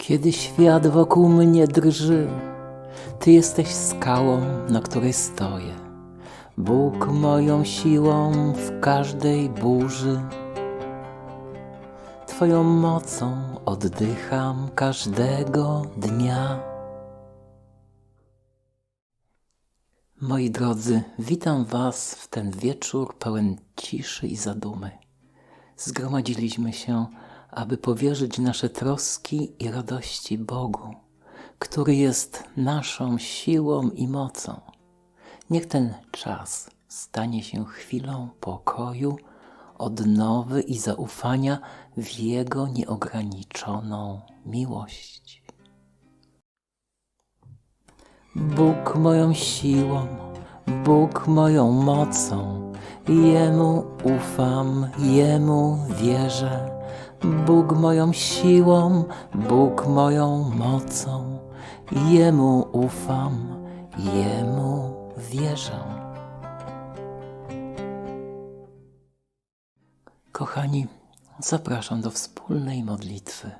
Kiedy świat wokół mnie drży, Ty jesteś skałą, na której stoję. Bóg moją siłą w każdej burzy. Twoją mocą oddycham każdego dnia. Moi drodzy, witam Was w ten wieczór pełen ciszy i zadumy. Zgromadziliśmy się, aby powierzyć nasze troski i radości Bogu, który jest naszą siłą i mocą. Niech ten czas stanie się chwilą pokoju, odnowy i zaufania w Jego nieograniczoną miłość. Bóg moją siłą, Bóg moją mocą, Jemu ufam, Jemu wierzę. Bóg moją siłą, Bóg moją mocą, Jemu ufam, Jemu wierzę. Kochani, zapraszam do wspólnej modlitwy.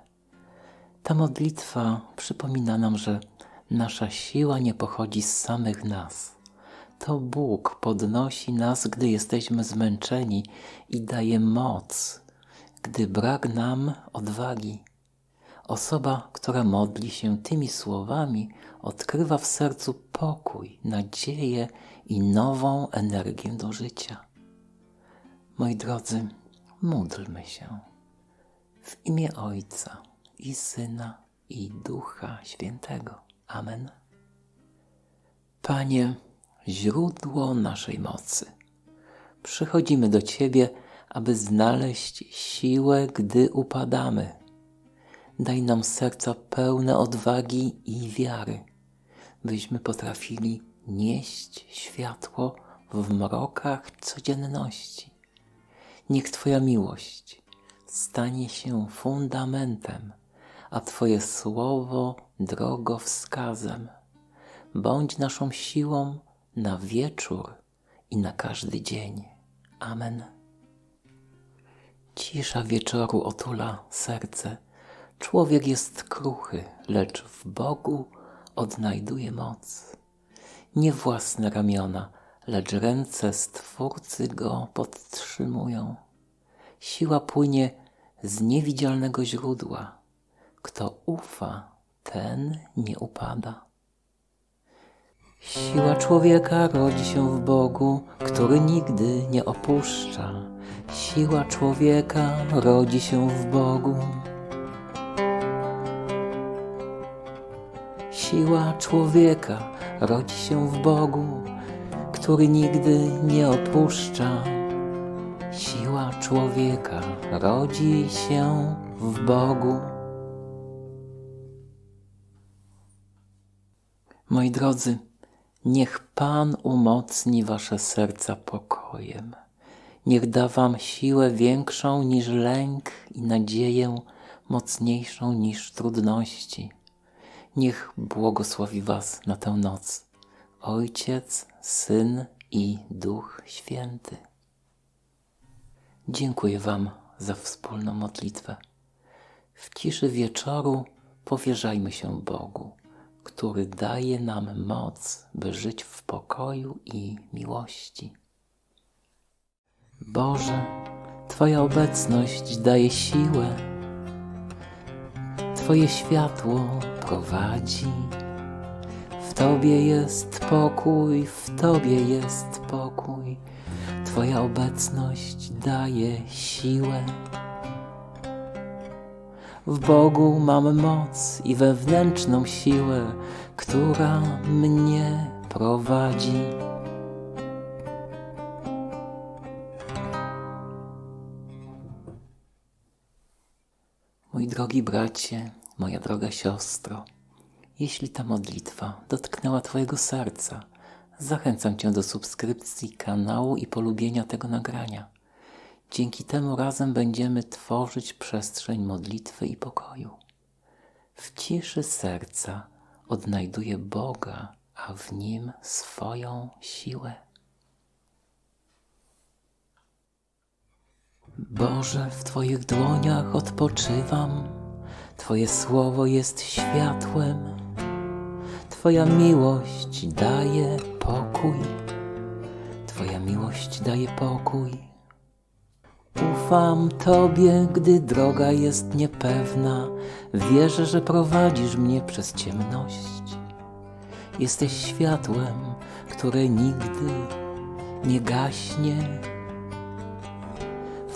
Ta modlitwa przypomina nam, że nasza siła nie pochodzi z samych nas. To Bóg podnosi nas, gdy jesteśmy zmęczeni i daje moc, gdy brak nam odwagi. Osoba, która modli się tymi słowami, odkrywa w sercu pokój, nadzieję i nową energię do życia. Moi drodzy, módlmy się w imię Ojca i Syna i Ducha Świętego. Amen. Panie, źródło naszej mocy, przychodzimy do Ciebie, aby znaleźć siłę, gdy upadamy. Daj nam serca pełne odwagi i wiary, byśmy potrafili nieść światło w mrokach codzienności. Niech Twoja miłość stanie się fundamentem, a Twoje słowo drogowskazem. Bądź naszą siłą na wieczór i na każdy dzień. Amen. Cisza wieczoru otula serce. Człowiek jest kruchy, lecz w Bogu odnajduje moc. Nie własne ramiona, lecz ręce Stwórcy go podtrzymują. Siła płynie z niewidzialnego źródła. Kto ufa, ten nie upada. Siła człowieka rodzi się w Bogu, który nigdy nie opuszcza. Siła człowieka rodzi się w Bogu. Siła człowieka rodzi się w Bogu, który nigdy nie opuszcza. Siła człowieka rodzi się w Bogu. Moi drodzy, niech Pan umocni wasze serca pokojem. Niech da wam siłę większą niż lęk i nadzieję mocniejszą niż trudności. Niech błogosławi was na tę noc Ojciec, Syn i Duch Święty. Dziękuję wam za wspólną modlitwę. W ciszy wieczoru powierzajmy się Bogu który daje nam moc, by żyć w pokoju i miłości. Boże, Twoja obecność daje siłę, Twoje światło prowadzi. W Tobie jest pokój, w Tobie jest pokój. Twoja obecność daje siłę. W Bogu mam moc i wewnętrzną siłę, która mnie prowadzi. Drogi bracie, moja droga siostro, jeśli ta modlitwa dotknęła Twojego serca, zachęcam Cię do subskrypcji kanału i polubienia tego nagrania. Dzięki temu razem będziemy tworzyć przestrzeń modlitwy i pokoju. W ciszy serca odnajduję Boga, a w nim swoją siłę. Boże, w Twoich dłoniach odpoczywam. Twoje słowo jest światłem, Twoja miłość daje pokój, Twoja miłość daje pokój. Ufam Tobie, gdy droga jest niepewna, wierzę, że prowadzisz mnie przez ciemność. Jesteś światłem, które nigdy nie gaśnie.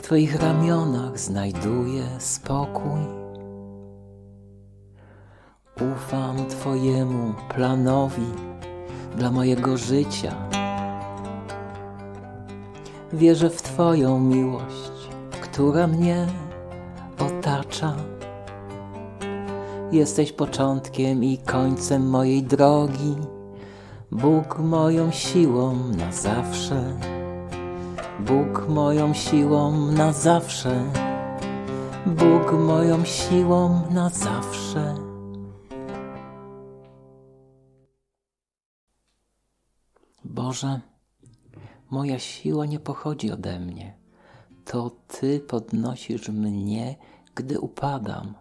Twoich ramionach znajduję spokój. Ufam Twojemu planowi dla mojego życia. Wierzę w Twoją miłość, która mnie otacza. Jesteś początkiem i końcem mojej drogi, Bóg moją siłą na zawsze. Bóg moją siłą na zawsze. Bóg moją siłą na zawsze. Boże, moja siła nie pochodzi ode mnie. To Ty podnosisz mnie, gdy upadam.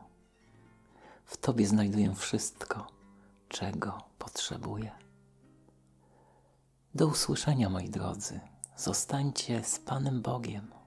W Tobie znajduję wszystko, czego potrzebuję. Do usłyszenia, moi drodzy. Zostańcie z Panem Bogiem.